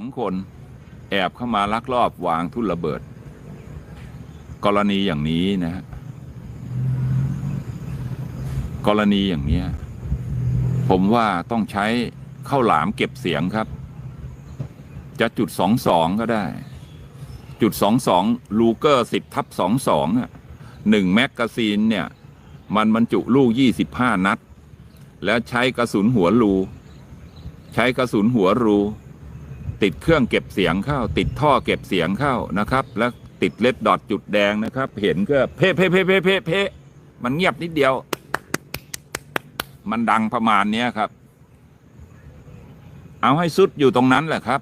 องคน แอบเข้ามาลักลอบวางทุ่นระเบิด กรณีอย่างนี้นะฮะกรณีอย่างเนี้ยผมว่าต้องใช้ข้าวหลามเก็บเสียงครับ จะจุดสองสองก็ได้ จุดสองสองลูเกอร์สิบทับสองสองอะหนึ่งแมกกาซีนเนี่ย มันบรรจุลูกยี่สิบห้านัด แล้วใช้กระสุนหัวรู ใช้กระสุนหัวรู ติดเครื่องเก็บเสียงเข้า ติดท่อเก็บเสียงเข้านะครับ แล้วติดเล็ดดอทจุดแดงนะครับ เห็นก็เพ่เพ่เพ่เพ่เพ่เพ่มันเงียบนิดเดียว มันดังประมาณเนี้ยครับ เอาให้สุดอยู่ตรงนั้นแหละครับ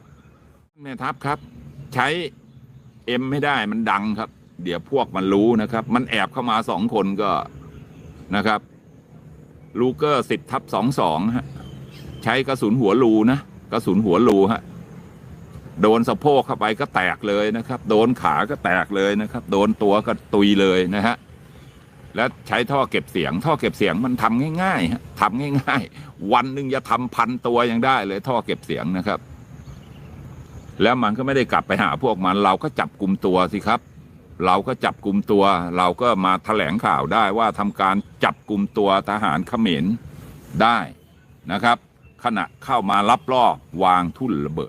แม่ทัพครับ ใช้เอ็มไม่ได้มันดังครับ เดี๋ยวพวกมันรู้นะครับ มันแอบเข้ามาสองคนก็นะครับลูเกอร์สิบทับสองสองฮะใช้กระสุนหัวรูนะกระสุนหัวรูฮะ โดนสะโพกเข้าไปก็แตกเลยนะครับ โดนขาก็แตกเลยนะครับ โดนตัวก็ตุยเลยนะฮะแล้วใช้ท่อเก็บเสียง ท่อเก็บเสียงมันทำง่ายๆฮะทำง่าย ๆ วันหนึ่งจะทำพันตัวยังได้เลย ท่อเก็บเสียงนะครับ แล้วมันก็ไม่ได้กลับไปหาพวกมัน เราก็จับกลุ่มตัวสิครับ เราก็จับกลุ่มตัว เราก็มาแถลงข่าวได้ว่าทำการจับกลุ่มตัวทหารเขมรได้นะครับ ขณะเข้ามารับรอวางทุ่นระเบิด